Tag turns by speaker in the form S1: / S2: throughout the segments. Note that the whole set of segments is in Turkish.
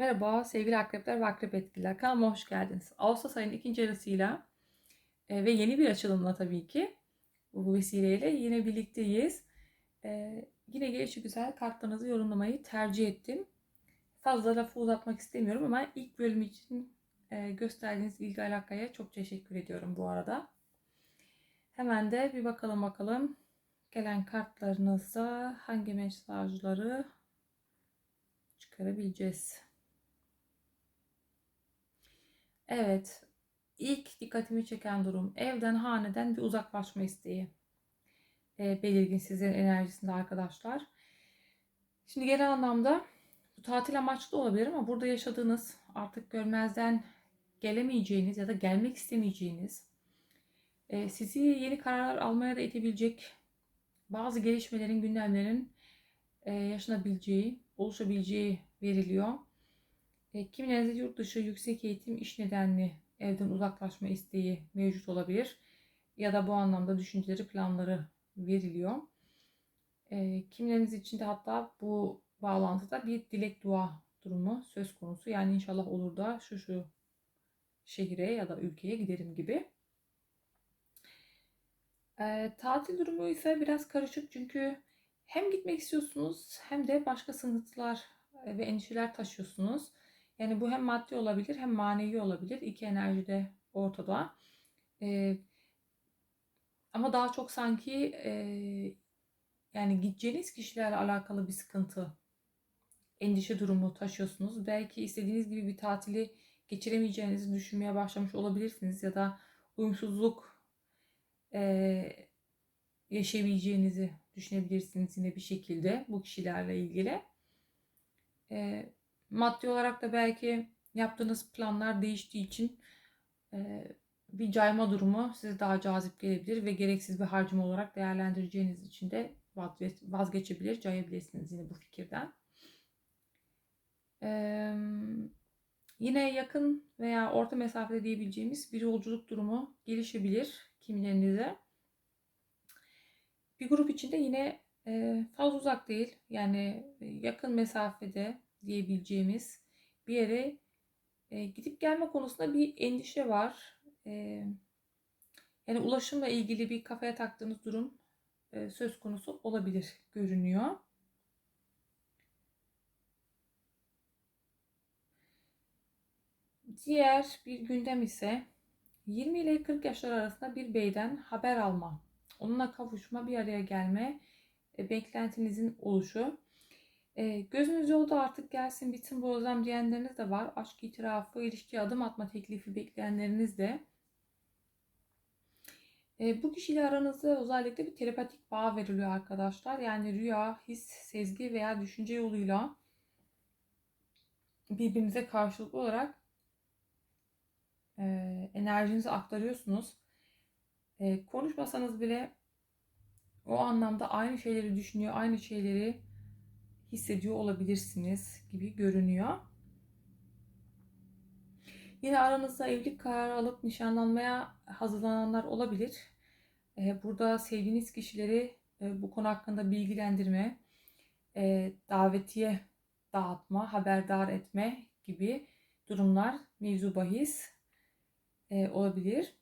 S1: Merhaba sevgili akrepler ve akrep etkiler. Kanalıma hoş geldiniz. Ağustos ayının ikinci yarısıyla e, ve yeni bir açılımla tabii ki bu vesileyle yine birlikteyiz. E, yine gelişi güzel kartlarınızı yorumlamayı tercih ettim. Fazla lafı uzatmak istemiyorum ama ilk bölüm için e, gösterdiğiniz ilgi alakaya çok teşekkür ediyorum bu arada. Hemen de bir bakalım bakalım gelen kartlarınızda hangi mesajları çıkarabileceğiz. Evet. ilk dikkatimi çeken durum evden, haneden bir uzaklaşma isteği. E, belirgin sizlerin enerjisinde arkadaşlar. Şimdi genel anlamda bu tatil amaçlı olabilir ama burada yaşadığınız artık görmezden gelemeyeceğiniz ya da gelmek istemeyeceğiniz e, sizi yeni kararlar almaya da itebilecek bazı gelişmelerin, gündemlerin e, yaşanabileceği, oluşabileceği veriliyor. E, kimilerinizde yurt dışı yüksek eğitim iş nedenli evden uzaklaşma isteği mevcut olabilir. Ya da bu anlamda düşünceleri, planları veriliyor. E, kimileriniz için de hatta bu bağlantıda bir dilek dua durumu söz konusu. Yani inşallah olur da şu şu şehire ya da ülkeye giderim gibi. E, tatil durumu ise biraz karışık çünkü hem gitmek istiyorsunuz hem de başka sıkıntılar ve endişeler taşıyorsunuz. Yani bu hem maddi olabilir hem manevi olabilir. İki enerji de ortada. Ee, ama daha çok sanki e, yani gideceğiniz kişilerle alakalı bir sıkıntı, endişe durumu taşıyorsunuz. Belki istediğiniz gibi bir tatili geçiremeyeceğinizi düşünmeye başlamış olabilirsiniz ya da uyumsuzluk e, yaşayabileceğinizi düşünebilirsiniz yine bir şekilde bu kişilerle ilgili. E, Maddi olarak da belki yaptığınız planlar değiştiği için e, bir cayma durumu size daha cazip gelebilir ve gereksiz bir harcama olarak değerlendireceğiniz için de vazgeçebilir, cayabilirsiniz yine bu fikirden. Ee, yine yakın veya orta mesafede diyebileceğimiz bir yolculuk durumu gelişebilir kimilerinize. Bir grup içinde yine e, fazla uzak değil. Yani yakın mesafede diyebileceğimiz bir yere e, gidip gelme konusunda bir endişe var. E, yani ulaşımla ilgili bir kafaya taktığınız durum e, söz konusu olabilir görünüyor. Diğer bir gündem ise 20 ile 40 yaşlar arasında bir beyden haber alma, onunla kavuşma, bir araya gelme, e, beklentinizin oluşu. E, gözünüz yolda artık gelsin bitin bu özlem diyenleriniz de var. Aşk itirafı, ilişkiye adım atma teklifi bekleyenleriniz de. E, bu kişiyle aranızda özellikle bir telepatik bağ veriliyor arkadaşlar. Yani rüya, his, sezgi veya düşünce yoluyla birbirinize karşılıklı olarak e, enerjinizi aktarıyorsunuz. E, konuşmasanız bile o anlamda aynı şeyleri düşünüyor, aynı şeyleri hissediyor olabilirsiniz gibi görünüyor. Yine aranızda evlilik kararı alıp nişanlanmaya hazırlananlar olabilir. Ee, burada sevdiğiniz kişileri e, bu konu hakkında bilgilendirme, e, davetiye dağıtma, haberdar etme gibi durumlar mevzu bahis e, olabilir.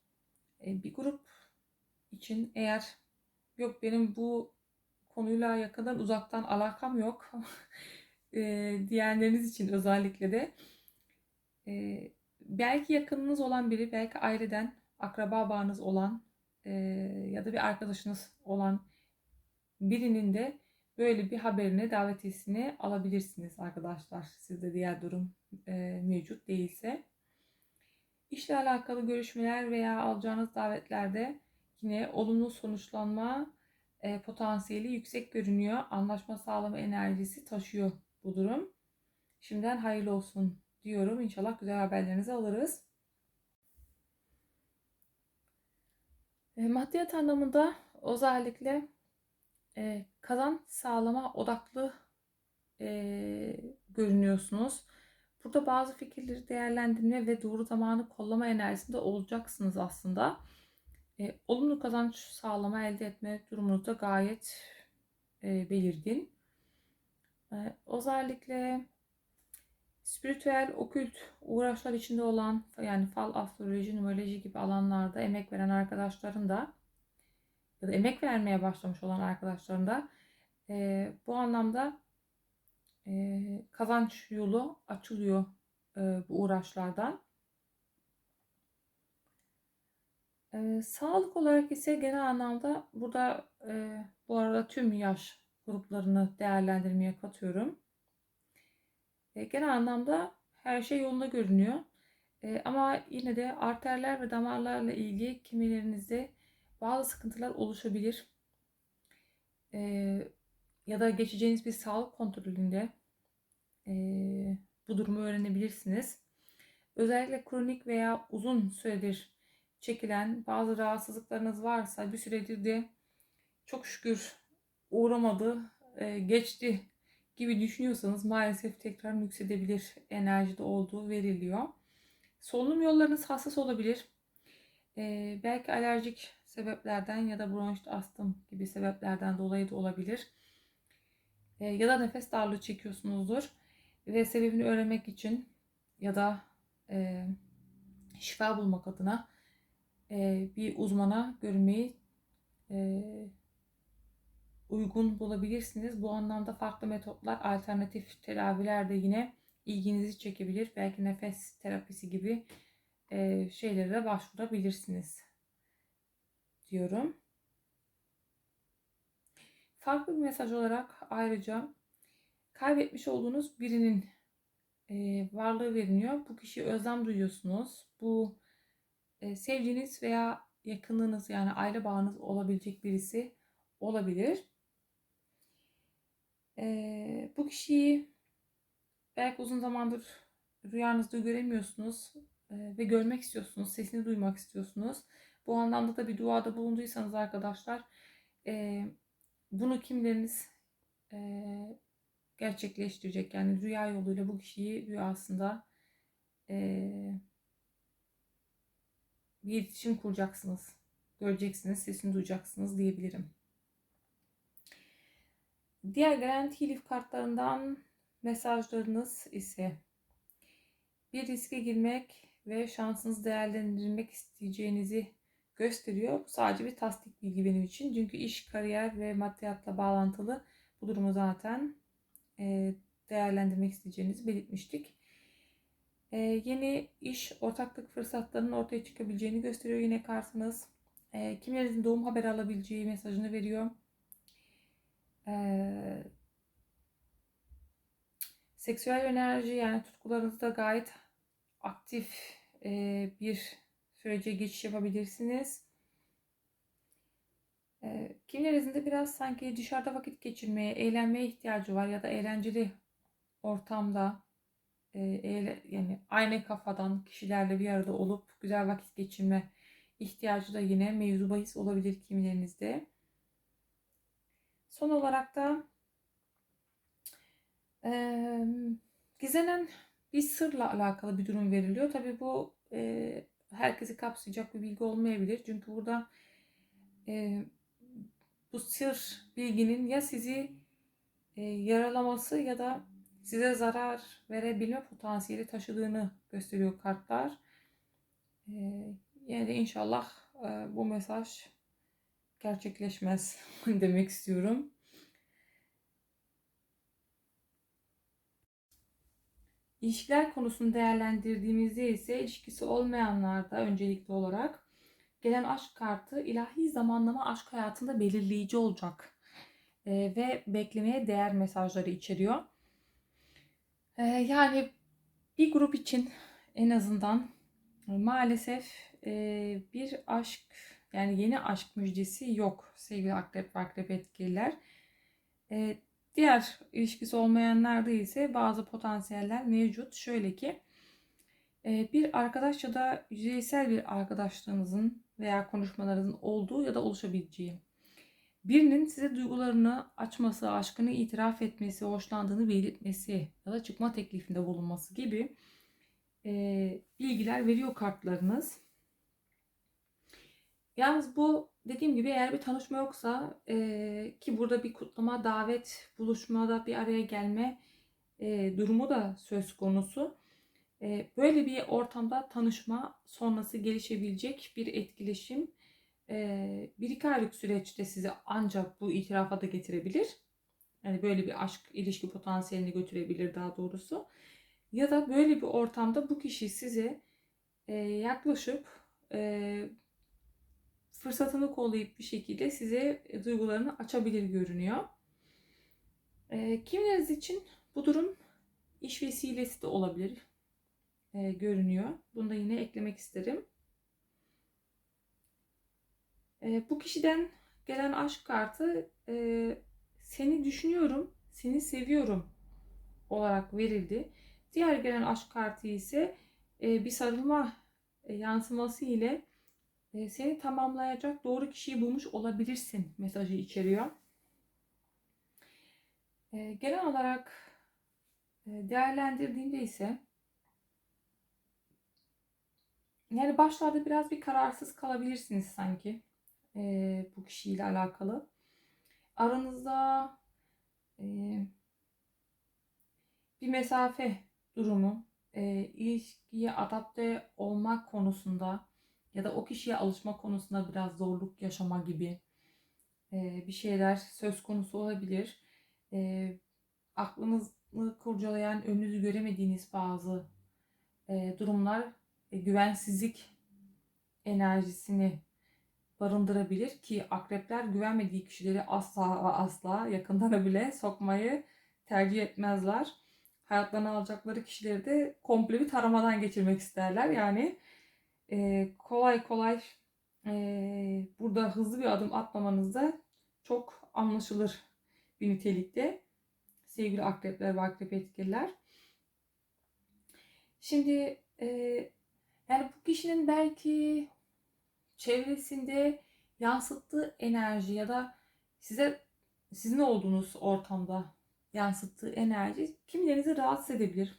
S1: Bir grup için eğer yok benim bu konuyla yakından uzaktan alakam yok e, diyenleriniz için özellikle de e, belki yakınınız olan biri, belki aileden akraba bağınız olan e, ya da bir arkadaşınız olan birinin de böyle bir haberini, davetiyesini alabilirsiniz arkadaşlar. Sizde diğer durum e, mevcut değilse. İşle alakalı görüşmeler veya alacağınız davetlerde yine olumlu sonuçlanma e, potansiyeli yüksek görünüyor. Anlaşma sağlama enerjisi taşıyor bu durum. Şimdiden hayırlı olsun diyorum. İnşallah güzel haberlerinizi alırız. E, maddiyat anlamında özellikle e, kazan sağlama odaklı e, görünüyorsunuz. Burada bazı fikirleri değerlendirme ve doğru zamanı kollama enerjisinde olacaksınız aslında e, olumlu kazanç sağlama elde etme durumunuz da gayet e, belirgin. E, özellikle spiritüel, okült uğraşlar içinde olan yani fal, astroloji, numeroloji gibi alanlarda emek veren arkadaşların da ya da emek vermeye başlamış olan arkadaşların da e, bu anlamda e, kazanç yolu açılıyor e, bu uğraşlardan. E, sağlık olarak ise genel anlamda burada e, bu arada tüm yaş gruplarını değerlendirmeye katıyorum. E, genel anlamda her şey yolunda görünüyor. E, ama yine de arterler ve damarlarla ilgili kimilerinizde bazı sıkıntılar oluşabilir. E, ya da geçeceğiniz bir sağlık kontrolünde e, bu durumu öğrenebilirsiniz. Özellikle kronik veya uzun süredir çekilen bazı rahatsızlıklarınız varsa bir süredir de çok şükür uğramadı, e, geçti gibi düşünüyorsanız maalesef tekrar yüksedebilir enerjide olduğu veriliyor. Solunum yollarınız hassas olabilir. E, belki alerjik sebeplerden ya da bronşit astım gibi sebeplerden dolayı da olabilir. E, ya da nefes darlığı çekiyorsunuzdur ve sebebini öğrenmek için ya da e, şifa bulmak adına e, bir uzmana görmeyi e, uygun bulabilirsiniz. Bu anlamda farklı metotlar, alternatif tedaviler de yine ilginizi çekebilir. Belki nefes terapisi gibi e, şeylere de başvurabilirsiniz diyorum. Farklı bir mesaj olarak ayrıca kaybetmiş olduğunuz birinin e, varlığı veriliyor. Bu kişiye özlem duyuyorsunuz. Bu e, sevdiğiniz veya yakınlığınız yani aile bağınız olabilecek birisi olabilir. Bu kişiyi belki uzun zamandır rüyanızda göremiyorsunuz ve görmek istiyorsunuz, sesini duymak istiyorsunuz. Bu anlamda da bir duada bulunduysanız arkadaşlar bunu kimleriniz gerçekleştirecek? Yani rüya yoluyla bu kişiyi rüyasında e, bir iletişim kuracaksınız. Göreceksiniz, sesini duyacaksınız diyebilirim. Diğer garanti lif kartlarından mesajlarınız ise bir riske girmek ve şansınızı değerlendirmek isteyeceğinizi gösteriyor. Bu sadece bir tasdik bilgi benim için. Çünkü iş, kariyer ve maddiyatla bağlantılı bu durumu zaten e, değerlendirmek isteyeceğinizi belirtmiştik. E, yeni iş, ortaklık fırsatlarının ortaya çıkabileceğini gösteriyor yine kartınız. E, kimlerin doğum haberi alabileceği mesajını veriyor. E, seksüel enerji yani tutkularınızda gayet aktif e, bir sürece geçiş yapabilirsiniz. E, kimlerin de biraz sanki dışarıda vakit geçirmeye, eğlenmeye ihtiyacı var ya da eğlenceli ortamda e, eğle, yani aynı kafadan kişilerle bir arada olup güzel vakit geçirme ihtiyacı da yine mevzu bahis olabilir kimilerinizde. Son olarak da e, gizlenen bir sırla alakalı bir durum veriliyor. Tabi bu e, herkesi kapsayacak bir bilgi olmayabilir. Çünkü burada e, bu sır bilginin ya sizi e, yaralaması ya da size zarar verebilme potansiyeli taşıdığını gösteriyor kartlar. E, yine de inşallah e, bu mesaj gerçekleşmez demek istiyorum. İlişkiler konusunu değerlendirdiğimizde ise ilişkisi olmayanlarda öncelikli olarak gelen aşk kartı ilahi zamanlama aşk hayatında belirleyici olacak e, ve beklemeye değer mesajları içeriyor. E, yani bir grup için en azından e, maalesef e, bir aşk yani yeni aşk müjdesi yok sevgili akrep ve akrep etkililer. E, Diğer ilişkisi olmayanlarda ise bazı potansiyeller mevcut. Şöyle ki e, bir arkadaş ya da yüzeysel bir arkadaşlığınızın veya konuşmalarınızın olduğu ya da oluşabileceği. Birinin size duygularını açması, aşkını itiraf etmesi, hoşlandığını belirtmesi ya da çıkma teklifinde bulunması gibi e, bilgiler veriyor kartlarınız. Yalnız bu dediğim gibi eğer bir tanışma yoksa e, ki burada bir kutlama, davet, buluşmada bir araya gelme e, durumu da söz konusu. E, böyle bir ortamda tanışma sonrası gelişebilecek bir etkileşim e, bir iki aylık süreçte sizi ancak bu itirafa da getirebilir. Yani böyle bir aşk ilişki potansiyelini götürebilir daha doğrusu. Ya da böyle bir ortamda bu kişi size e, yaklaşıp e, fırsatını kollayıp bir şekilde size duygularını açabilir görünüyor. E, kimileriniz için bu durum iş vesilesi de olabilir e, görünüyor. Bunu da yine eklemek isterim. E, bu kişiden gelen aşk kartı e, seni düşünüyorum, seni seviyorum olarak verildi. Diğer gelen aşk kartı ise e, bir sarılma e, yansıması ile e, seni tamamlayacak doğru kişiyi bulmuş olabilirsin mesajı içeriyor. E, genel olarak e, değerlendirdiğimde ise yani başlarda biraz bir kararsız kalabilirsiniz sanki e, bu kişiyle alakalı. Aranızda e, bir mesafe durumu, e, ilişkiye adapte olmak konusunda ya da o kişiye alışma konusunda biraz zorluk yaşama gibi e, bir şeyler söz konusu olabilir. E, aklınızı kurcalayan, önünüzü göremediğiniz bazı e, durumlar e, güvensizlik enerjisini barındırabilir ki akrepler güvenmediği kişileri asla asla yakından bile sokmayı tercih etmezler. Hayatlarına alacakları kişileri de komple bir taramadan geçirmek isterler. Yani e, kolay kolay e, burada hızlı bir adım atmamanız da çok anlaşılır bir nitelikte. Sevgili akrepler ve akrep etkililer. Şimdi e, yani bu kişinin belki çevresinde yansıttığı enerji ya da size sizin olduğunuz ortamda yansıttığı enerji kimilerinizi rahatsız edebilir.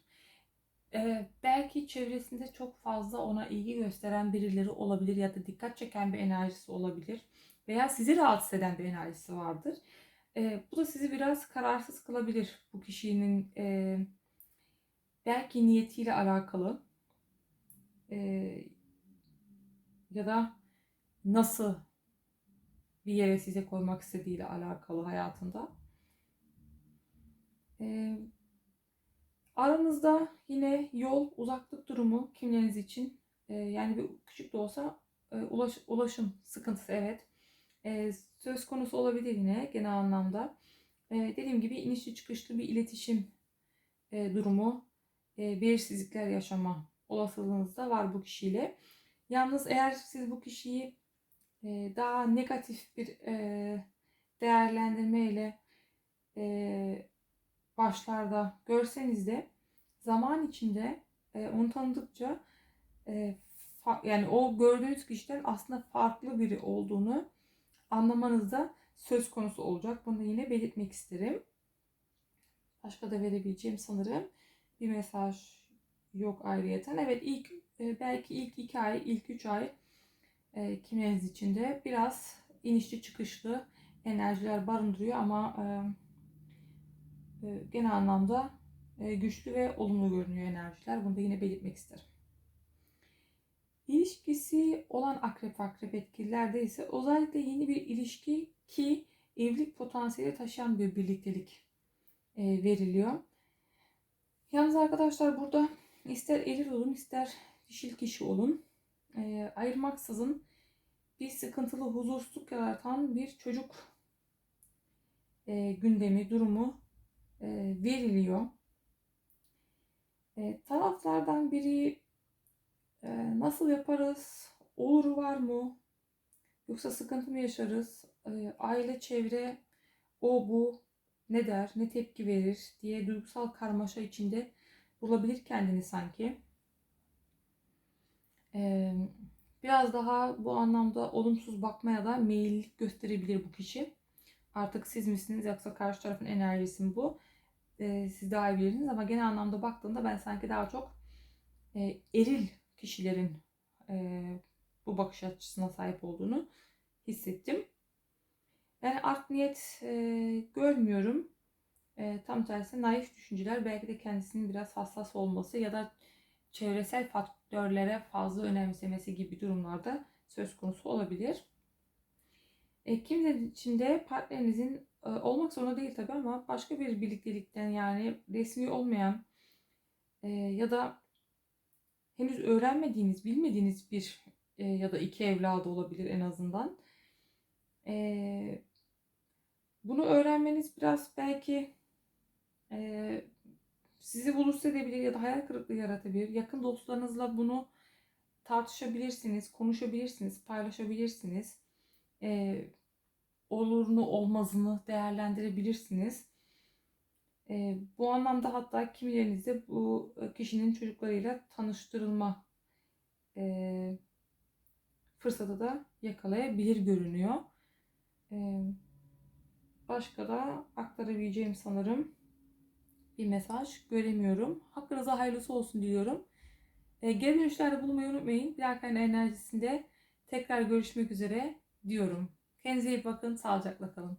S1: Ee, belki çevresinde çok fazla ona ilgi gösteren birileri olabilir ya da dikkat çeken bir enerjisi olabilir veya sizi rahatsız eden bir enerjisi vardır. Ee, bu da sizi biraz kararsız kılabilir bu kişinin e, belki niyetiyle alakalı e, ya da nasıl bir yere size koymak istediğiyle alakalı hayatında. Ee, aranızda yine yol, uzaklık durumu kimleriniz için e, yani bir küçük de olsa e, ulaş, ulaşım sıkıntısı evet e, söz konusu olabilir yine genel anlamda. E, dediğim gibi inişli çıkışlı bir iletişim e, durumu, e, belirsizlikler yaşama olasılığınız da var bu kişiyle. Yalnız eğer siz bu kişiyi daha negatif bir değerlendirme ile başlarda görseniz de zaman içinde onu tanıdıkça yani o gördüğünüz kişiden aslında farklı biri olduğunu anlamanız da söz konusu olacak. Bunu yine belirtmek isterim. Başka da verebileceğim sanırım bir mesaj yok ayrıyeten. Evet ilk belki ilk iki ay, ilk üç ay e, kimleriniz için de biraz inişli çıkışlı enerjiler barındırıyor ama e, e, genel anlamda e, güçlü ve olumlu görünüyor enerjiler. Bunu da yine belirtmek isterim. İlişkisi olan akrep akrep etkililerde ise özellikle yeni bir ilişki ki evlilik potansiyeli taşıyan bir birliktelik e, veriliyor. Yalnız arkadaşlar burada ister eril olun ister dişil kişi olun e, ayırmaksızın bir sıkıntılı huzursuzluk yaratan bir çocuk e, gündemi, durumu e, veriliyor. E, taraflardan biri e, nasıl yaparız, olur var mı, yoksa sıkıntı mı yaşarız, e, aile, çevre, o bu ne der, ne tepki verir diye duygusal karmaşa içinde bulabilir kendini sanki biraz daha bu anlamda olumsuz bakmaya da meyillik gösterebilir bu kişi. Artık siz misiniz yoksa karşı tarafın enerjisi mi bu? siz daha iyi bilirsiniz ama genel anlamda baktığımda ben sanki daha çok eril kişilerin bu bakış açısına sahip olduğunu hissettim. Yani art niyet görmüyorum. Tam tersi naif düşünceler belki de kendisinin biraz hassas olması ya da çevresel faktörlere fazla önemsemesi gibi durumlarda söz konusu olabilir. E, kimileri için de partnerinizin e, olmak zorunda değil tabii ama başka bir birliktelikten yani resmi olmayan e, ya da henüz öğrenmediğiniz, bilmediğiniz bir e, ya da iki evladı olabilir en azından. E, bunu öğrenmeniz biraz belki e, sizi bulursa edebilir ya da hayal kırıklığı yaratabilir. Yakın dostlarınızla bunu tartışabilirsiniz, konuşabilirsiniz, paylaşabilirsiniz. E, olurunu olmazını değerlendirebilirsiniz. E, bu anlamda hatta kimilerinizde bu kişinin çocuklarıyla tanıştırılma e, fırsatı da yakalayabilir görünüyor. E, başka da aktarabileceğim sanırım bir mesaj göremiyorum. Hakkınıza hayırlısı olsun diliyorum. E, geri dönüşlerde bulunmayı unutmayın. Dahaki enerjisinde tekrar görüşmek üzere diyorum. Kendinize iyi bakın. Sağlıcakla kalın.